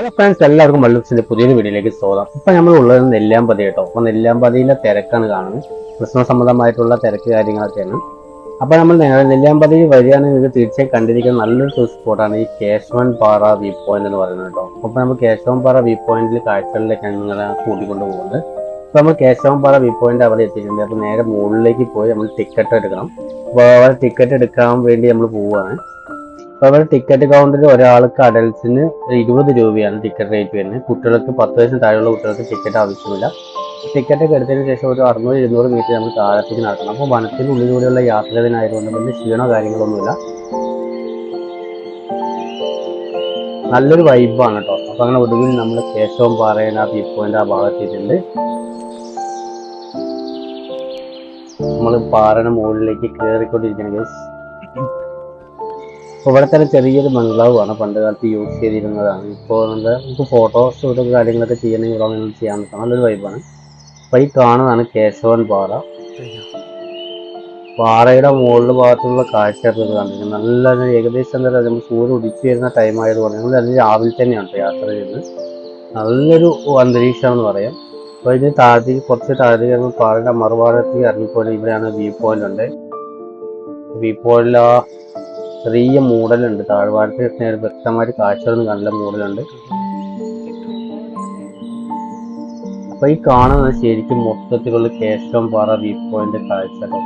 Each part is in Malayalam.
ഹലോ ഫ്രണ്ട്സ് എല്ലാവർക്കും മല്ലൂസിന്റെ പുതിയൊരു വീഡിയോയിലേക്ക് സ്വാഗതം. ഇപ്പൊ നമ്മൾ ഉള്ളത് നെല്ലിയാമ്പതി കേട്ടോ. അപ്പൊ നെല്ലിയാമ്പതിയിലെ തിരക്കാണ് കാണുന്നത്. ക്രിസ്മസ് സംബന്ധമായിട്ടുള്ള തിരക്ക് കാര്യങ്ങളൊക്കെയാണ്. അപ്പൊ നമ്മൾ നേരെ നെല്ലിയാമ്പതി നിങ്ങൾക്ക് തീർച്ചയായും കണ്ടിരിക്കുന്ന നല്ലൊരു ടൂറിസ്റ്റ് സ്പോട്ടാണ് ഈ കേശവൻ പാറ വ്യൂ പോയിന്റ് എന്ന് പറയുന്നത് കേട്ടോ. അപ്പൊ നമ്മൾ കേശവൻ പാറ വ്യൂ പോയിന്റിൽ കാഴ്ചകളിലേക്കാണ് നിങ്ങളെ കൂട്ടിക്കൊണ്ട് പോകുന്നത്. അപ്പൊ നമ്മൾ കേശവൻ പാറ വ്യൂ പോയിന്റ് അവിടെ എത്തിയിട്ടുണ്ട്. അപ്പൊ നേരെ മുകളിലേക്ക് പോയി നമ്മൾ ടിക്കറ്റ് എടുക്കണം. അപ്പോൾ അവിടെ ടിക്കറ്റ് എടുക്കാൻ വേണ്ടി നമ്മൾ പോവുകയാണ്. അവിടെ ടിക്കറ്റ് കൗണ്ടറിൽ ഒരാൾക്ക് അഡൽസിന് ഇരുപത് രൂപയാണ് ടിക്കറ്റ് റേറ്റ് വരുന്നത്. കുട്ടികൾക്ക് പത്ത് വയസ്സിന് താഴെയുള്ള കുട്ടികൾക്ക് ടിക്കറ്റ് ആവശ്യമില്ല. ടിക്കറ്റ് ഒക്കെ എടുത്തതിന് ശേഷം ഒരു അറുന്നൂറ് ഇരുന്നൂറ് മീറ്റർ നമ്മൾ താഴത്തേക്ക് നടക്കണം. അപ്പോൾ വനത്തിനുള്ളിലൂടെയുള്ള യാത്രതിനായതുകൊണ്ട് വലിയ ക്ഷീണോ കാര്യങ്ങളൊന്നുമില്ല. നല്ലൊരു വൈബാണ് കേട്ടോ അപ്പോൾ അങ്ങനെ ഒടുവിൽ നമ്മൾ കേശവം പാറയുടെ ആ വ്യൂ ആ ഭാഗത്തിട്ടുണ്ട് നമ്മൾ പാറയുടെ മുകളിലേക്ക് കയറിക്കൊണ്ടിരിക്കണം guys. ഇവിടെ തന്നെ ചെറിയൊരു ബംഗ്ലാവ് ആണ് പണ്ട് കാലത്ത് യൂസ് ചെയ്തിരുന്നതാണ്. ഇപ്പോൾ നമുക്ക് ഫോട്ടോ ഇതൊക്കെ കാര്യങ്ങളൊക്കെ ചെയ്യണമെങ്കിൽ ഇവിടെ നിങ്ങൾ ചെയ്യാൻ പറ്റും. നല്ലൊരു വൈബാണ് അപ്പോൾ ഈ കാണുന്നതാണ് കേശവൻ പാറ. പാറയുടെ മുകളിൽ ഭാഗത്തുള്ള കാഴ്ചയൊക്കെ കാണുന്നത് നല്ല ഏകദേശം എന്താ പറയുക നമ്മൾ സൂര്യൻ ഉദിച്ചു വരുന്ന ടൈം ആയതുകൊണ്ട് ഞങ്ങൾ നല്ല രാവിലെ തന്നെയാണ് യാത്ര ചെയ്യുന്നത് നല്ലൊരു അന്തരീക്ഷമാണെന്ന് പറയാം. അപ്പോൾ ഇതിന് താഴത്തേക്ക് കുറച്ച് താഴത്തേക്ക് പാറയുടെ മറുഭാഗത്തേക്ക് ഇറങ്ങിപ്പോയി. ഇവിടെയാണ് വ്യൂ പോയിന്റ് ഉണ്ട്. വ്യൂ പോയിന്റിൽ ആ ചെറിയ മൂടലുണ്ട്. താഴ്വാരത്തിൽ നേരെ വ്യക്തമായിട്ട് കാഴ്ചകളൊന്നും കാണില്ല മൂടലുണ്ട്. അപ്പൊ ഈ കാണുന്നത് ശരിക്കും മൊത്തത്തിലുള്ള കേശവം പാറ വ്യൂ പോയിന്റ് കാഴ്ചകൾ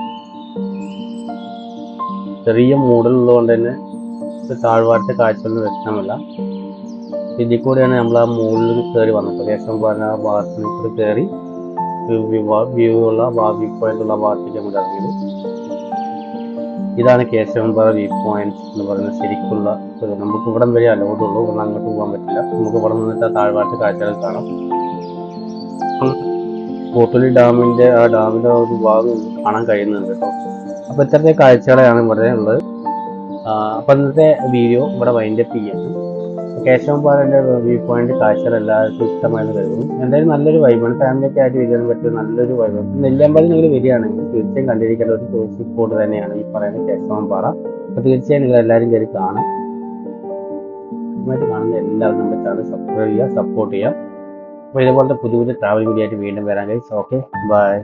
ചെറിയ മൂടലുള്ളതുകൊണ്ട് തന്നെ താഴ്വാരത്തെ കാഴ്ചകളൊന്നും വ്യക്തമല്ല. ഇതിൽ കൂടെയാണ് നമ്മൾ ആ മുകളിൽ കയറി വന്നത്. കേശവം പാറ ആ ഭാഗത്തിൽ കൂടി കയറി വ്യൂ ഉള്ള വ്യൂ പോയിന്റ് ഉള്ള ഭാഗത്തേക്ക് നമ്മൾ ഇറങ്ങിയത്. ഇതാണ് കേശവൻ പാറ വ്യൂ പോയിന്റ് എന്ന് പറയുന്ന ശരിക്കുള്ള നമുക്ക് ഇവിടം വരെ അലോഡ് ഉള്ളൂ. ഇവിടെ അങ്ങോട്ട് പോകാൻ പറ്റില്ല. നമുക്ക് ഇവിടെ നിന്നിട്ട് താഴ്വാട്ട് കാഴ്ചകൾ കാണാം. കോട്ടുലി ഡാമിന്റെ ആ ഡാമിന്റെ ഒരു ഭാഗം കാണാൻ കഴിയുന്നുണ്ട് കേട്ടോ. അപ്പൊ ഇത്തരത്തെ കാഴ്ചകളെയാണ് ഇവിടെ ഉള്ളത്. അപ്പൊ ഇന്നത്തെ വീഡിയോ ഇവിടെ വൈൻഡപ്പ് ചെയ്യുന്നു കേശവൻപാറയുടെ വ്യൂ പോയിന്റ് കാഴ്ചകൾ എല്ലാവർക്കും ഇഷ്ടമായെന്ന് കരുതുന്നു. എന്തായാലും നല്ലൊരു വൈബാണ് ഫാമിലിയൊക്കെ ആയിട്ട് വരാൻ പറ്റിയ നല്ലൊരു വൈബാണ് നെല്ലിയാമ്പതി നിങ്ങൾ വരികയാണെങ്കിൽ തീർച്ചയായും കണ്ടിരിക്കേണ്ട ഒരു ടൂറിസ്റ്റ് സ്പോട്ട് തന്നെയാണ് ഈ പറയുന്ന കേശവൻപാറ. അപ്പൊ തീർച്ചയായും നിങ്ങൾ എല്ലാവരും കയറി കാണാം. കാണുന്ന എല്ലാവരും നമ്മുടെ ചാനൽ സബ്സ്ക്രൈബ് ചെയ്യുക സപ്പോർട്ട് ചെയ്യുക. അപ്പോൾ ഇതുപോലത്തെ പുതിയ പുതിയ ട്രാവൽ വീഡിയോ ആയിട്ട് വീണ്ടും വരാൻ കഴിയും. Okay bye